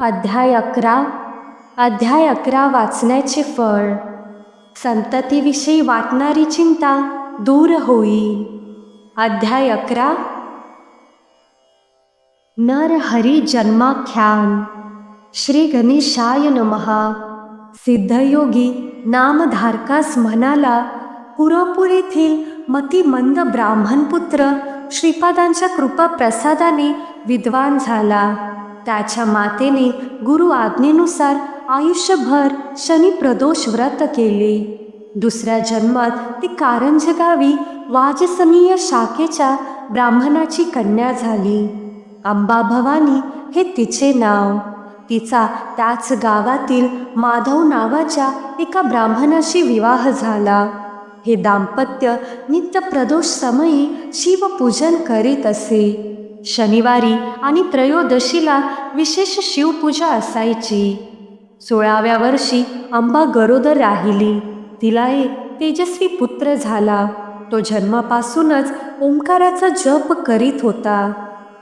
अध्याय अकरा. अध्याय अकरा वाचण्याचे फळ. संततीविषयी वाटणारी चिंता दूर होईल अध्याय अकरा. नर हरी जन्माख्यान. श्री गणेशाय नमहा सिद्धयोगी नामधारकास म्हणाला पुरपूर येथील मतिमंद ब्राह्मणपुत्र श्रीपादांच्या कृपा प्रसादाने विद्वान झाला. त्याच्या मातेने गुरु आज्ञेनुसार आयुष्यभर शनी प्रदोष व्रत केले. दुसऱ्या जन्मात ती कारंज गावी वाजसनीय शाखेच्या ब्राह्मणाची कन्या झाली. अंबा भवानी हे तिचे नाव. तिचा त्याच गावातील माधव नावाच्या एका ब्राह्मणाशी विवाह झाला. हे दाम्पत्य नित्य प्रदोष समयी शिवपूजन करीत असे. शनिवारी आणि त्रयोदशीला विशेष शिवपूजा असायची. सोळाव्या वर्षी अंबा गरोदर राहिली. तिला एक तेजस्वी पुत्र झाला. तो जन्मापासूनच ओंकाराचा जप करीत होता.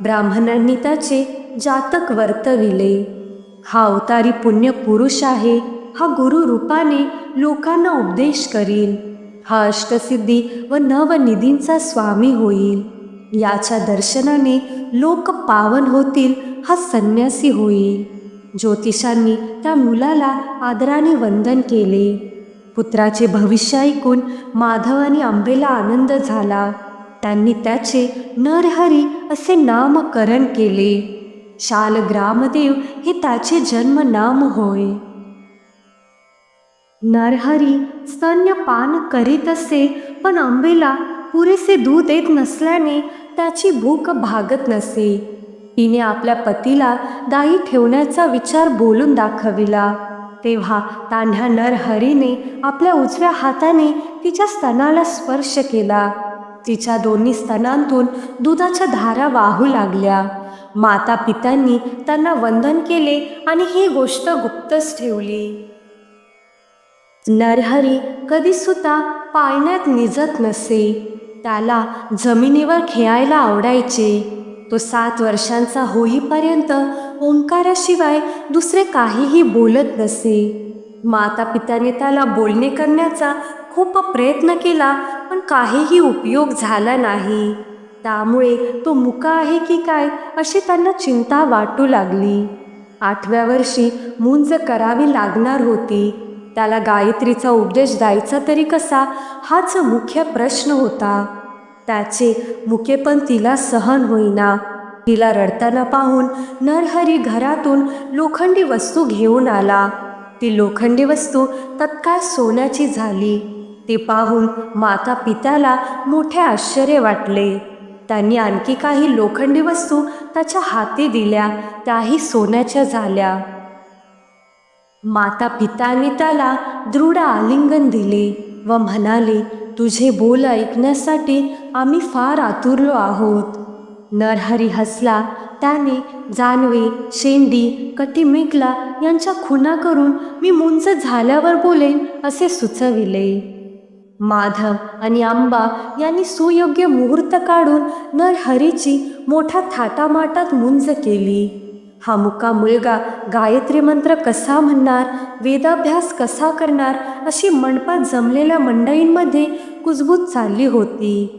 ब्राह्मणांनी त्याचे जातक वर्तविले. हा अवतारी पुण्य पुरुष आहे. हा गुरु रूपाने लोकांना उपदेश करील हा अष्टसिद्धी व नवनिधींचा स्वामी होईल. याच्या दर्शनाने लोक पावन होतील हा संन्यासी होईल. ज्योतिषांनी त्या मुलाला आदराने वंदन केले. पुत्राचे भविष्य ऐकून माधव आणि आंबेला आनंद झाला. त्यांनी त्याचे नरहरी असे नामकरण केले. शालग्रामदेव हे त्याचे जन्म नाम होय. नरहरी स्तन्यपान करीत असे पण आंबेला पुरेसे दूध येत नसल्याने त्याची भूक भागत नसे. तिने आपल्या पतीला दाई ठेवण्याचा विचार बोलून दाखविला. तेव्हा तान्ह्या नरहरीने आपल्या उजव्या हाताने तिच्या स्तनाला स्पर्श केला. तिच्या दोन्ही स्तनांतून दुधाच्या धारा वाहू लागल्या. माता पित्यांनी त्यांना वंदन केले आणि ही गोष्ट गुप्तच ठेवली. नरहरी कधी सुद्धा पाळण्यात निजत नसे. त्याला जमिनीवर खेळायला आवडायचे. तो सात वर्षांचा होईपर्यंत ओंकाराशिवाय दुसरे काहीही बोलत नसे. माता पित्याने त्याला बोलणे करण्याचा खूप प्रयत्न केला पण काहीही उपयोग झाला नाही. त्यामुळे तो मुका आहे की काय अशी त्यांना चिंता वाटू लागली. आठव्या वर्षी मुंज करावी लागणार होती. त्याला गायत्रीचा उपदेश द्यायचा तरी कसा? हाच मुख्य प्रश्न होता. त्याचे मुकेपण तिला सहन होईना. तिला रडताना पाहून नरहरी घरातून लोखंडी वस्तू घेऊन आला. ती लोखंडी वस्तू तत्काळ सोन्याची झाली. ते पाहून माता पित्याला मोठे आश्चर्य वाटले. त्यांनी आणखी काही लोखंडी वस्तू त्याच्या हाती दिल्या. त्याही सोन्याच्या झाल्या. माता पिताने त्याला दृढ आलिंगन दिले व म्हणाले तुझे बोल ऐकण्यासाठी आम्ही फार आतुरलो आहोत. नरहरी हसला. त्याने जानवे शेंडी कटिमेकला यांच्या खुना करून मी मुंज झाल्यावर बोलेन असे सुचविले. माधव आणि आंबा यांनी सुयोग्य मुहूर्त काढून नरहरीची मोठ्या थाटामाटात मुंज केली. हा मुका मुलगा गायत्री मंत्र कसा म्हणणार वेदाभ्यास कसा करणार अशी मंडपात जमलेल्या मंडळींमध्ये कुजबूज चालली होती.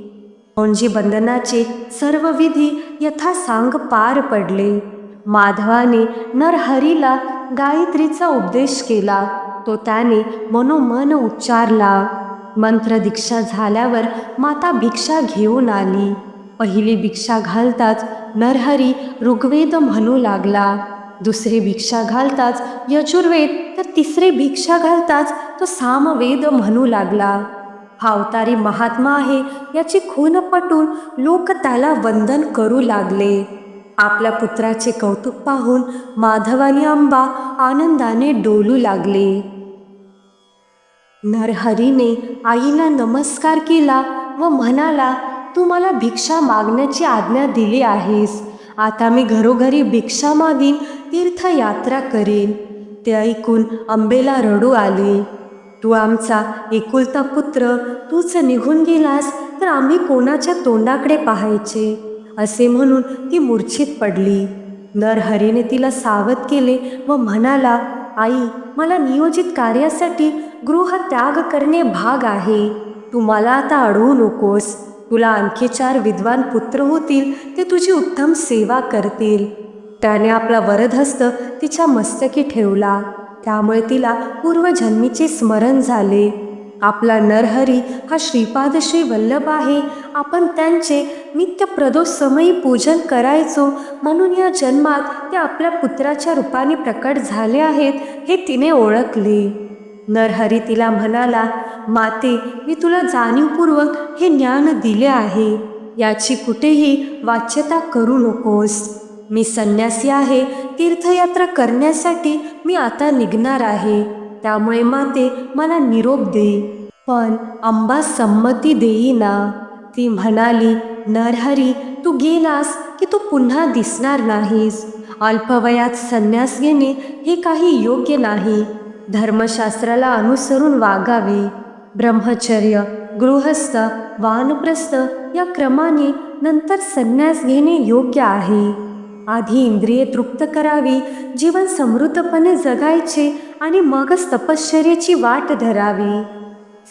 औंजी बंधनाचे सर्व विधी यथासांग पार पडले. माधवाने नरहरीला गायत्रीचा उपदेश केला. तो त्याने मनोमन उच्चारला. मंत्र दीक्षा झाल्यावर माता भिक्षा घेऊन आली. पहिली भिक्षा घालताच नरहरी ऋग्वेद म्हणू लागला. दुसरी भिक्षा घालताच यजुर्वेद तर तिसरी भिक्षा घालताच तो सामवेद म्हणू लागला. हा अवतारी महात्मा आहे याची खून पटून लोक त्याला वंदन करू लागले. आपल्या पुत्राचे कौतुक पाहून माधवानी अंबा आंबा आनंदाने डोलू लागले. नरहरीने आईला नमस्कार केला व म्हणाला तू मला भिक्षा मागण्याची आज्ञा दिली आहेस. आता मी घरोघरी भिक्षा मागीन तीर्थयात्रा करीन. ते ऐकून अंबेला रडू आले. तू आमचा एकुलता पुत्र तूच निघून गेलास तर आम्ही कोणाच्या तोंडाकडे पाहायचे? असे म्हणून ती मूर्छित पडली. नरहरीने तिला सावध केले व म्हणाला आई मला नियोजित कार्यासाठी गृहत्याग करणे भाग आहे. तू मला आता अडवू नकोस. तुला आणखी चार विद्वान पुत्र होतील ते तुझी उत्तम सेवा करतील. त्याने आपला वरदहस्त तिच्या मस्तकी ठेवला. त्यामुळे तिला पूर्वजन्मीचे स्मरण झाले. आपला नरहरी हा श्रीपाद श्री वल्लभ आहे. आपण त्यांचे नित्य प्रदोषसमयी पूजन करायचो. म्हणून या जन्मात ते आपल्या पुत्राच्या रूपाने प्रकट झाले आहेत हे तिने ओळखले. नरहरी तिला म्हणाला माते मी तुला जाणीवपूर्वक हे ज्ञान दिले आहे. याची कुठेही वाच्यता करू नकोस. मी संन्यासी आहे तीर्थयात्रा करण्यासाठी मी आता निघणार आहे. त्यामुळे माते मला निरोप दे. पण अंबा संमती देईना. ती म्हणाली नरहरी तू गेलास की तू पुन्हा दिसणार नाहीस. अल्पवयात संन्यास घेणे हे काही योग्य नाही. धर्मशास्त्राला अनुसरून वागावे. ब्रह्मचर्य गृहस्थ वानप्रस्थ या क्रमाने नंतर संन्यास घेणे योग्य आहे. आधी इंद्रिये तृप्त करावी जीवन समृद्धपणे जगायचे आणि मगच तपश्चर्याची वाट धरावी.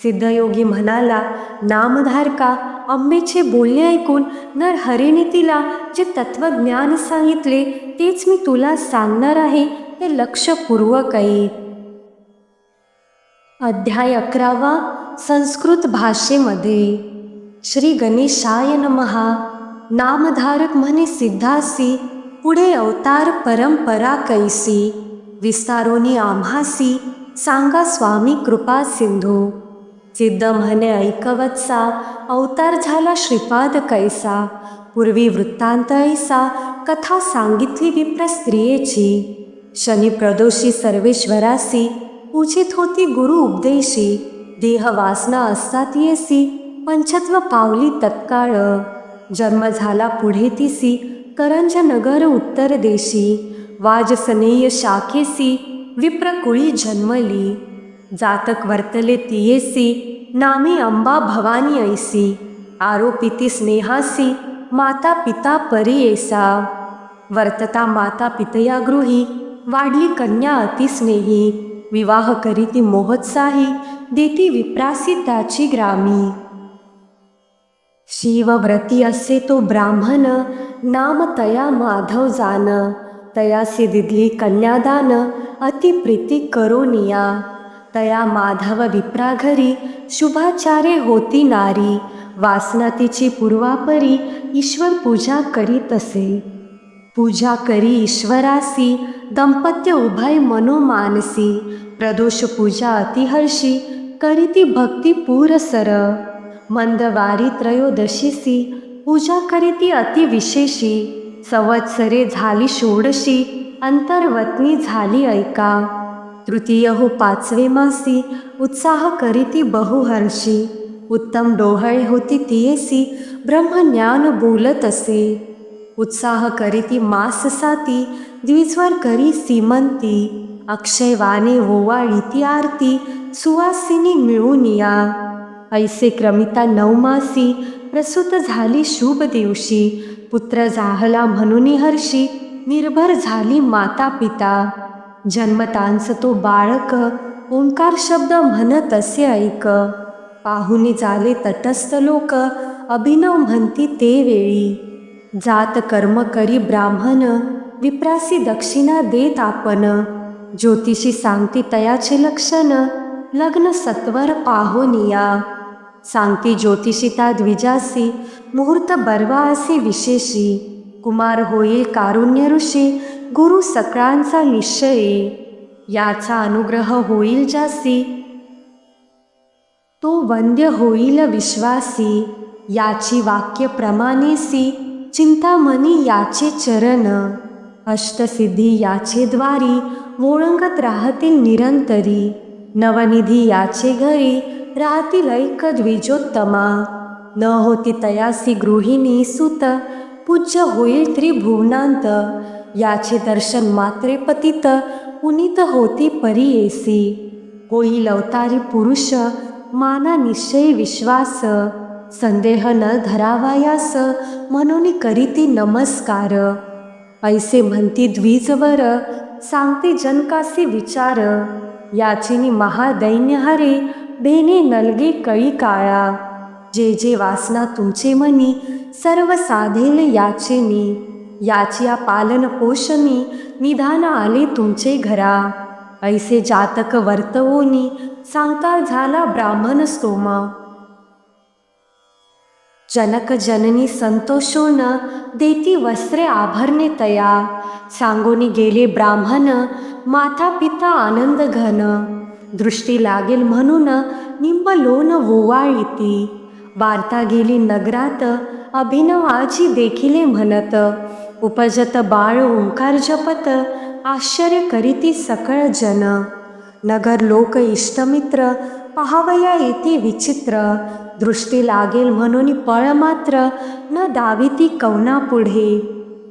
सिद्धयोगी म्हणाला नामधारका अंबेचे बोलणे ऐकून नर हरीने तिला जे तत्वज्ञान सांगितले तेच मी तुला सांगणार आहे ते लक्षपूर्वक ऐक अध्याय अकरावा संस्कृत भाषेमध्ये. श्री गणेशाय नमहा नामधारक म्हणे सिद्धासी पुढे अवतार परंपरा कैसी? विस्तारोनी आम्हासी सांगा स्वामी कृपा सिंधू. सिद्ध म्हणे ऐकवतसा अवतार झाला श्रीपाद कैसा? पूर्वी वृत्तांत ऐसा कथा सांगितली विप्र स्त्रियेची शनी प्रदोषी सर्वेश्वरासी पूजित होती गुरु उपदेशी. देह वासना असतात येसी पंचत्व पावली तत्काळ. जन्म झाला पुढे तिसी करंज नगर उत्तर देशी. वाजसनेय शाखेसी विप्रकुळी जन्मली. जातक वर्तले तियेसी नामे अंबा भवानी ऐसी. आरोपिती स्नेहासी माता पिता परियेसा वर्तता माता पितया गृही वाढली कन्या अतिस्नेही. विवाह करीती मोहत्साही देती विप्रासी त्याची ग्रामी. शिवव्रती असे तो ब्राह्मण नाम तया माधव जान. तयासी दिदली कन्यादान अति प्रीती करोनिया तया माधव विप्राघरी शुभाचारे होती नारी. वासना तिची पूर्वापरी ईश्वर पूजा करीत असे. पूजा करी ईश्वरासी दंपत्य उभय मनोमानसी प्रदोष पूजा अतिहर्षी करीती भक्ती पूरसर मंदवारी त्रयोदशीसी पूजा करीती अतिविशेषी संवत्सरे झाली षोडशी अंतर्वतनी झाली ऐका। तृतीय हो पाचवे मासी उत्साह करीती बहुहर्षी उत्तम डोहळे होती तियेसी ब्रह्मज्ञान बोलत असे। उत्साह करीती मास साती द्विस्वर करी सीमंती अक्षय होवाळीती आरती सुवासिनी मिळून या. ऐसे क्रमिता नवमासी प्रसूत झाली शुभ दिवशी पुत्र जाहला म्हणून हर्षी निर्भर झाली माता पिता. जन्मतांस तो बाळक ओंकार शब्द म्हणत असे ऐक. पाहुनी झाले तटस्थ लोक अभिनव म्हणती ते वेळी. जात कर्म करी ब्राह्मण विप्रासी दक्षिणा देत आपण ज्योतिषी सांगती तयाचे लक्षण लग्न सत्वर पाहोनिया सांगती ज्योतिषिता द्विजासी मुहूर्त बर्वा असे विशेषी. कुमार होईल कारुण्य ऋषी गुरु सकळांचा निश्चय. याचा अनुग्रह होईल जासी. तो वंद्य होईल विश्वासी. याची वाक्य प्रमाणेसी. चिंतामणी याचे चरण अष्टसिद्धी याचे द्वारी ओळंगत राहतील निरंतरी. नवनिधी याचे घरी राहतील ऐक द्विजोत्तमा. न होती तयासी गृहिणी सुत पूज्य होईल त्रिभुवनांत. याचे दर्शन मात्रे पतित पुनीत होती परियेसी. होईल अवतारी पुरुष माना निश्चय विश्वास. संदेह न धरावायास म्हणून करीती नमस्कार. ऐसे म्हणती द्विजवर सांगते जनकासी विचार. याचिनी महादैन्य हरे बेने नलगे कळी काळा. जे जे वासना तुमचे मनी सर्व साधेल याचेनी. याचिया पालन पोषणी निधान आले तुमचे घरा. ऐसे जातक वर्तवोनी सांगता झाला ब्राह्मण स्तोमा. जनक जननी संतोषोन देती वस्त्रे आभरणे तया. सांगोनी गेले ब्राह्मण माता पिता आनंद घन दृष्टी लागेल म्हणून निंब लोन वोवाळीती वार्ता गेली नगरात अभिनव आजी देखिले म्हणत. उपजत बाळ ओंकार जपत आश्चर्य करीती सकळ जन. नगर लोक इष्टमित्र पहावया येते विचित्र. दृष्टी लागेल म्हणून पळ मात्र. न दाविती कवना पुढे.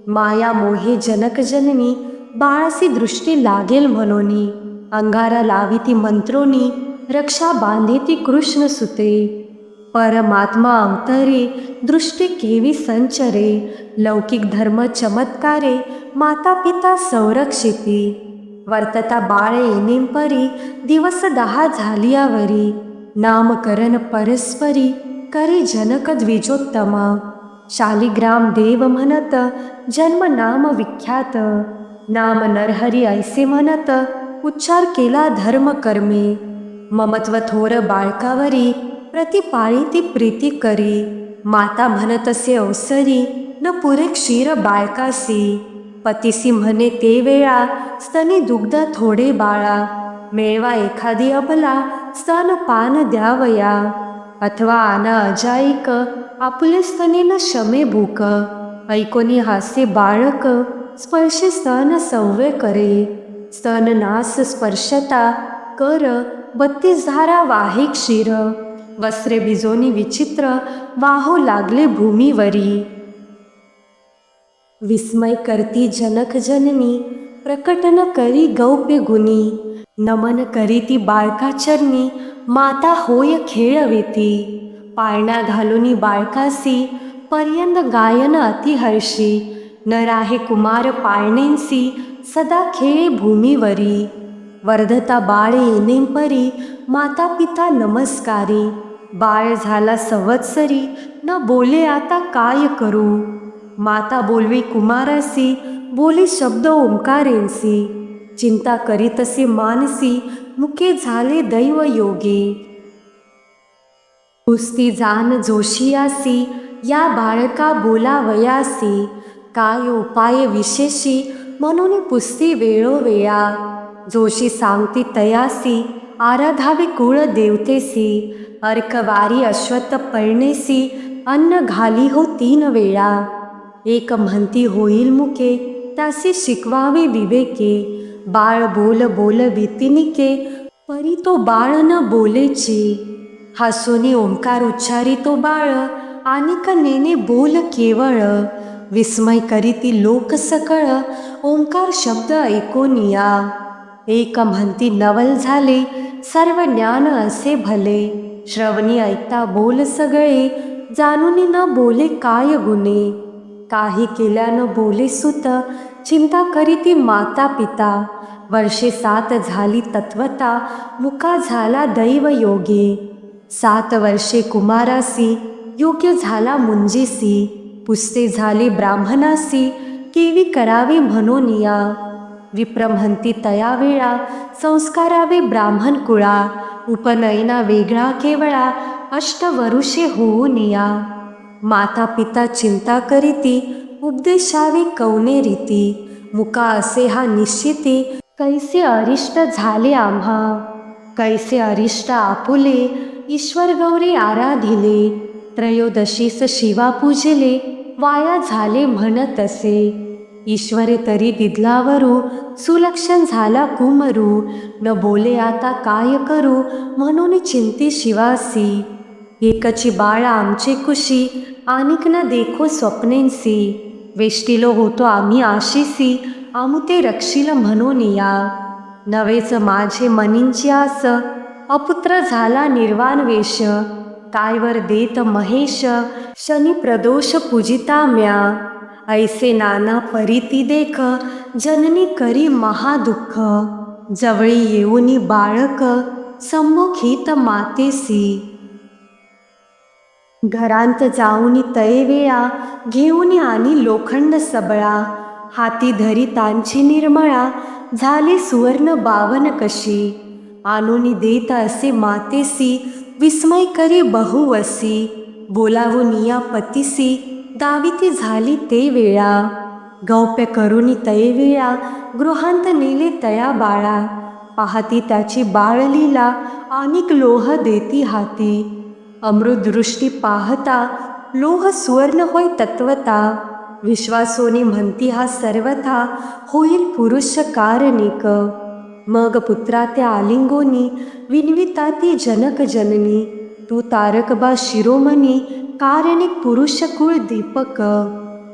माया मोहे जनक जननी बाळासी दृष्टी लागेल म्हणून. अंगारा लाविती मंत्रोनी रक्षा बांधेती कृष्ण सुते. परमात्मा अंतरे दृष्टी केवी संचरे. लौकिक धर्म चमत्कारे माता पिता संरक्षिती. वर्तता बाळे नेमपरी दिवस दहा झालियावरी नामकरण परस्परी करी जनक द्विजोत्तम. शालिग्राम देव म्हणत जन्म नाम विख्यात. नाम नरहरी ऐसे म्हणत उच्चार केला धर्म कर्मे. ममत्व थोर बाळकावरी प्रतिपाळी ती प्रीती करी. माता म्हणतसे अवसरी न पुरे क्षीर बाळकासी. पतीसी म्हणे ते वेळा स्तनी दुग्ध थोडे बाळा मेळवा एखादी अबला स्तन पान द्यावया. अथवा आना अजाईक आपुले स्तने न शमे भूक. ऐकोनी हासे बाळक स्पर्श स्तन सव्य करे. स्तन नास स्पर्शता कर बत्तीस धारा वाहे क्षीर. वस्त्रे भिजोनी विचित्र वाहो लागले भूमीवरी. विस्मय करती जनक जननी प्रकटन करी गौप्य गुनी नमन करी ती बाळकाचरणी माता होय खेळवेती पाळणा घालुनी बाळकासी पर्यंत गायन अतिहर्षी. न राहे कुमार पाळणेंसी सदा खेळे भूमीवरी. वर्धता बाळे येनेपरी माता पिता नमस्कारी. बाळ झाला संवत्सरी न बोले आता काय करू? माता बोलवी कुमारासी बोली शब्द ओंकारेंसी. चिंता करीतसे मानसी मुके झाले दैव योगी. कुस्ती जान जोशियासी या बाळका बोलावयासी काय उपाय विशेषी म्हणून पुस्ती वेळोवेळा जोशी सांगती तयासी आराधावे कुळ देवतेसी. अर्कवारी अश्वत्थ पळणेसी अन्न घाली हो तीन वेळा. एक म्हणती होईल मुके त्यासी शिकवावे विवेके बाळ बोल बोल भीतीनिके परी तो बाळ न बोलेची. हसोनी ओंकार उच्चारी तो बाळ आणिक नेने बोल केवळ. विस्मय करीती लोक सकळ ओंकार शब्द ऐकोनिया. एक म्हणती नवल झाले सर्व ज्ञान असे भले. श्रवणी ऐकता बोल सगळे जाणून न बोले काय गुन्हे काही केल्यानं बोले सुत चिंता करीती माता पिता वर्षे सात झाली तत्वता मुका झाला दैव योगे. सात वर्षे कुमारासी योग्य झाला मुंजेसी. पुस्ते झाले ब्राह्मणासी केवी करावी म्हणून या विप्रमहंती तया वेळा संस्कारावे ब्राह्मण कुळा. उपनयना वेगळा केवळा अष्टवरुषे होऊन या माता पिता चिंता करीती उपदेशावे कवने रीती? मुका असे हा निश्चिती कैसे अरिष्ट झाले आम्हा? कैसे अरिष्ट आपुले ईश्वर गौरी आराधिले? त्रयोदशीस शिवा पूजले वाया झाले म्हणत असे ईश्वरे तरी दिदलावरू सुलक्षण झाला कुमरू. न बोले आता काय करू म्हणून चिंती शिवासी. एकची बाळ आमचे कुशी आनिक ना देखो स्वप्नेंसी वेष्टिलो होतो आम्ही आशिसी आमुते रक्षील रक्षिल म्हणून या. नवेच माझे मनींची आस. अपुत्र झाला निर्वाण वेश. कायवर देत महेश. शनी प्रदोष पूजिता म्या. ऐसे नाना परीती देख. जननी करी महादुःख जवळी येऊनी बाळक. संमुखीत मातेसी घरांत जाऊनी तय वेळा घेऊन आणि लोखंड सबळा हाती धरी तांची निर्मळा झाले सुवर्ण बावन कशी? आणून देत असे मातेसी विस्मय करी बहुवसी बोलावून या पतीसी दाविती झाली ते वेळा. गौप्य करुणी तय वेळा गृहांत नेले तया बाळा पाहती त्याची बाळलीला अनेक लोह देती हाती. अमृतदृष्टी पाहता लोह सुवर्ण होय तत्वता. विश्वासोनी म्हणती हा सर्वथा होईल पुरुष कारणिक. मग पुत्रा त्या आलिंगोनी विनविता ती जनक जननी. तू तारकबा शिरोमणी कारणिक पुरुष कुळ दीपक.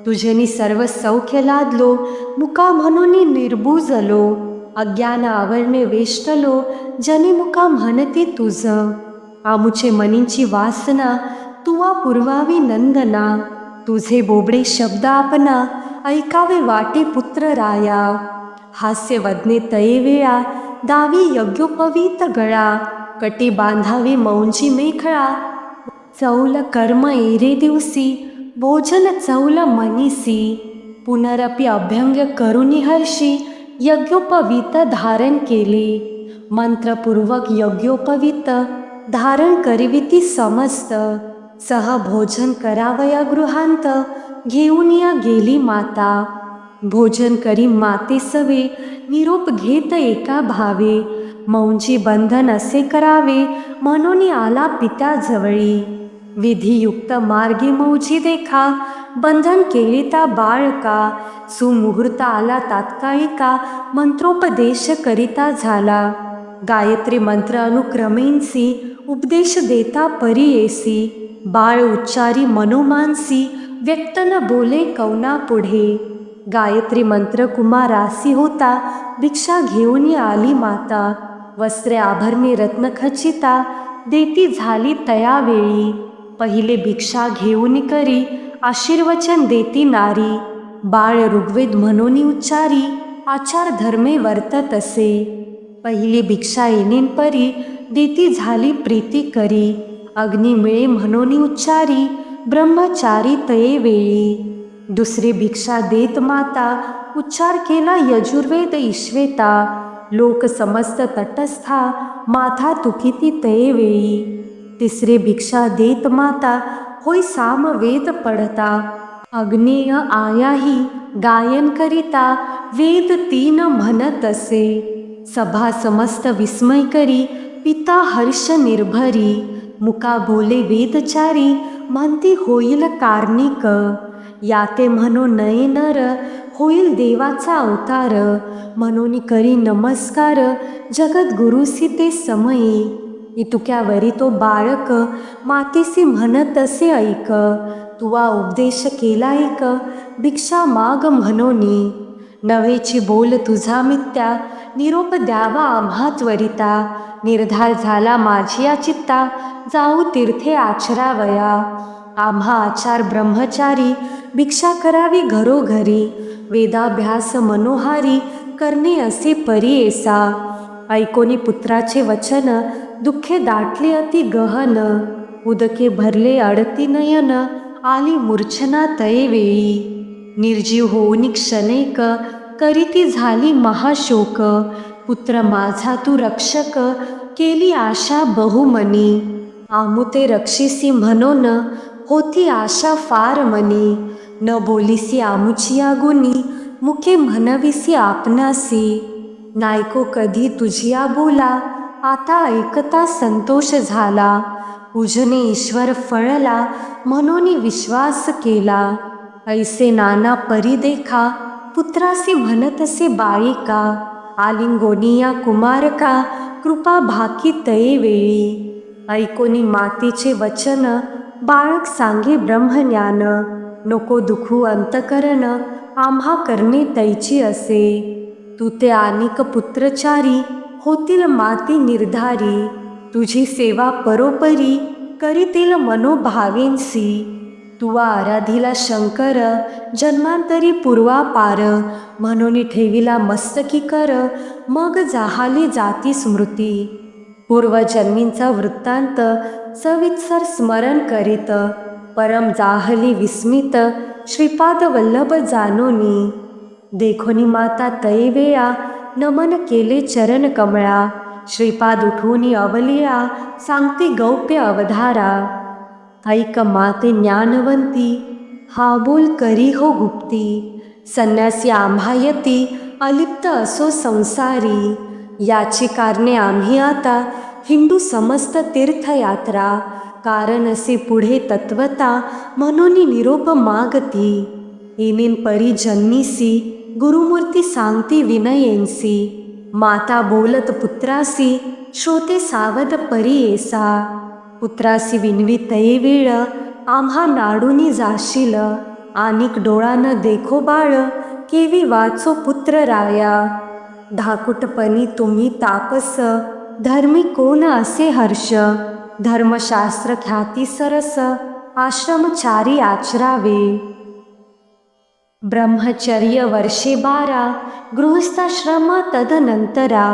तुझेनी सर्व सौख्य लादलो मुका म्हणून निर्बुजलो. अज्ञान आवरणे वेष्टलो जनी मुका म्हणती तुझ. आमुचे मनींची वासना तुवा पुरवावी नंदना तुझे बोबडे शब्द आपना ऐकावे वाटे पुत्र राया. हास्य वदने तये वेळा दावी यज्ञोपवीत गळा कटी बांधावी मौंची मेखळा. चौल कर्म एरे दिवसी भोजन चौल मनीसी. पुनरपि अभ्यंग करुणी हर्षी यज्ञोपवीत धारण केले. मंत्रपूर्वक यज्ञोपवीत धारण करिविती समस्त. सहभोजन करावया गृहांत. घेऊन या गेली माता. भोजन करी माते सवे. निरोप घेत एका भावे. मौंजी बंधन असे करावे. म्हणून आला पित्या जवळी. विधियुक्त मार्गी मौजी देखा. बंधन केले बाळ बाळका. सुमुहूर्त आला तात्काळिका मंत्रोपदेश करिता झाला. गायत्री मंत्र अनुक्रमेंसी उपदेश देता परी बाळ उच्चारी मनोमानसी व्यक्त न बोले कौना पुढे। गायत्री मंत्र कुमारासी होता भिक्षा घेऊन आली माता। वस्त्रे आभरणी रत्न खचिता देती झाली तयावेळी पहिले भिक्षा घेऊन करी आशीर्वचन देती नारी। बाळ ऋग्वेद म्हणून उच्चारी आचार धर्मे वर्तत असे। पहिली भिक्षा येणेन परी देती झाली प्रीती करी. अग्नी मिळे म्हणून उच्चारी ब्रह्मचारी तये वेळी. दुसरी भिक्षा देत माता उच्चार केला यजुर्वेद ईश्वेता लोक समस्त तटस्था माथा तुकिती तये वेळी. तिसरी भिक्षा देत माता होय सामवेद पडता अग्नेय आयाही गायन करिता वेद तीन म्हणत असे. सभा समस्त विस्मय करी पिता हर्ष निर्भरी मुका बोले वेदचारी म्हणती होईल कार्णिक याते म्हणो नये नर होईल देवाचा अवतार. म्हणून करी नमस्कार जगद्गुरुसी ते समयी. इतुक्यावरी तो बाळक मातेसी म्हणत असे ऐक. तुवा उपदेश केला ऐक भिक्षा माग म्हणोनी. नवेची बोल तुझा मित्या निरोप द्यावा आम्हा त्वरिता. निर्धार झाला माझी या चित्ता जाऊ तीर्थे आचरावया. आम्हा आचार ब्रह्मचारी. भिक्षा करावी घरोघरी. वेदाभ्यास मनोहारी. करणे असे परीएसा ऐकोनी पुत्राचे वचन. दुःखे दाटले अति गहन. उदके भरले अडती नयन. आली मूर्छना तयेवेळी निर्जीव होऊनी क्षणैक. करीती झाली महाशोक. पुत्र माझा तू रक्षक केली आशा बहुमनी. आमुते रक्षिसी म्हणून होती आशा फार मनी. न बोलिसी आमुची आगुनी मुखे म्हणविसी आपणासी. नायको कधी तुझिया बोला आता ऐकता संतोष झाला. पूजने ईश्वर फळला म्हणून विश्वास केला. ऐसे नाना परी देखा पुत्रासी म्हणत बाळिका आलिंगोनिया कुमारका कृपा भाकी तये वेळी। ऐकोनी मातीचे वचन बाळक सांगे ब्रह्मज्ञान। नको दुखू अंतकरण आम्हा करणे तैची असे। तू ते आनिक पुत्रचारी होतील माती निर्धारी। तुझी सेवा परोपरी करीतील मनोभावेंसी। तुवा आराधिला शंकर जन्मांतरी पूर्वापार म्हणून ठेविला मस्तकी कर मग जाहाली जाती स्मृती. पूर्वजन्मींचा वृत्तांत सवित्सर स्मरण करीत परम जाहली विस्मित श्रीपाद वल्लभ जानोनी देखोनी माता तैवेया नमन केले चरण कमळा. श्रीपाद उठूनी अवलिया सांगते गौप्य अवधारा. ऐक माते ज्ञानवंती हा बोल करी हो गुप्ती. संन्यासी आम्हायती अलिप्त असो संसारी. याची कारणे आम्ही आता हिंदू समस्त तीर्थयात्रा कारण असे पुढे तत्वता म्हणून निरोप मागती. येमीन परिजन्मीसी गुरुमूर्ती सांगती विनयेंसी. माता बोलत पुत्रासी श्रोते सावध परी येसा. पुत्रासी विनवी वेळ आम्हा नाडूनी जाशील आणिक डोळानं देखो बाळ केवी वाचो पुत्र राया. धाकुटपणी तुम्ही तापस धर्मी कोण असे हर्ष? धर्मशास्त्र ख्याती सरस आश्रमचारी आचरावे. ब्रह्मचर्य वर्षे बारा गृहस्थाश्रम तदनंतरा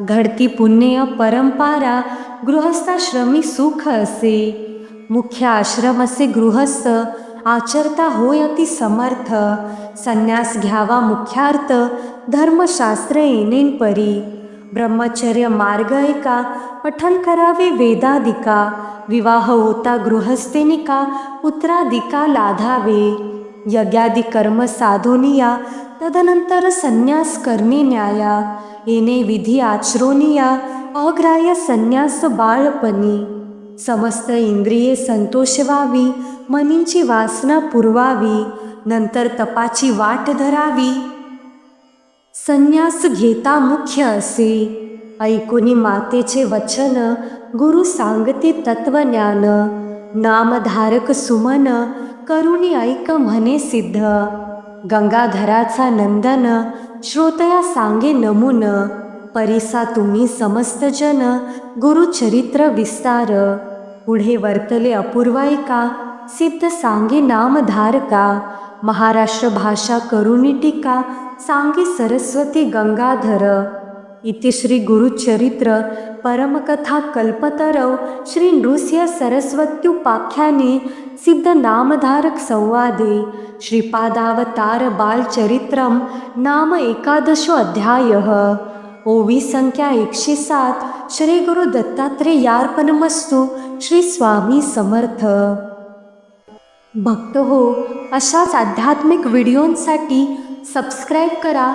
घडती पुण्य परंपारा गृहस्थाश्रमी सुख असे मुख्य आश्रम असे गृहस्थ आचरता होय अति समर्थ संन्यास घ्यावा मुख्यार्थ धर्मशास्त्र येणेन परी ब्रह्मचर्य मार्ग एका पठन करावे वेदादिका विवाह होता गृहस्थेनिका पुत्रादिका लाधावे। यज्ञादी कर्म साधोनिया तदनंतर संन्यास करणे न्याया येणे विधी आचरोनिया अग्राह्य संन्यास बाळपणी. समस्त इंद्रिये संतोष व्हावी मनींची वासना पुरवावी नंतर तपाची वाट धरावी. संन्यास घेता मुख्य असे. ऐकुनी मातेचे वचन गुरु सांगते तत्वज्ञान नामधारक सुमन करुणी ऐक म्हणे सिद्ध. गंगाधराचा नंदन श्रोतया सांगे नमुन. परिसा तुम्ही समस्त जन गुरुचरित्र विस्तार. पुढे वर्तले अपूर्वायिका सिद्ध सांगे नामधारका. महाराष्ट्र भाषा करुणी टीका सांगे सरस्वती गंगाधर. इति श्री गुरुचरित्र परमकथा कल्पतरव श्री नृस्य सरस्वत्युपाख्याने सिद्ध नामधारक संवादे श्रीपादावतार बालचरित्रम नाम एकादशो अध्यायः। ओवी संख्या एकशे सात श्री गुरु दत्तात्रेयार्पणमस्तू। श्री स्वामी समर्थ। भक्त हो अशाच आध्यात्मिक व्हिडिओंसाठी सबस्क्राईब करा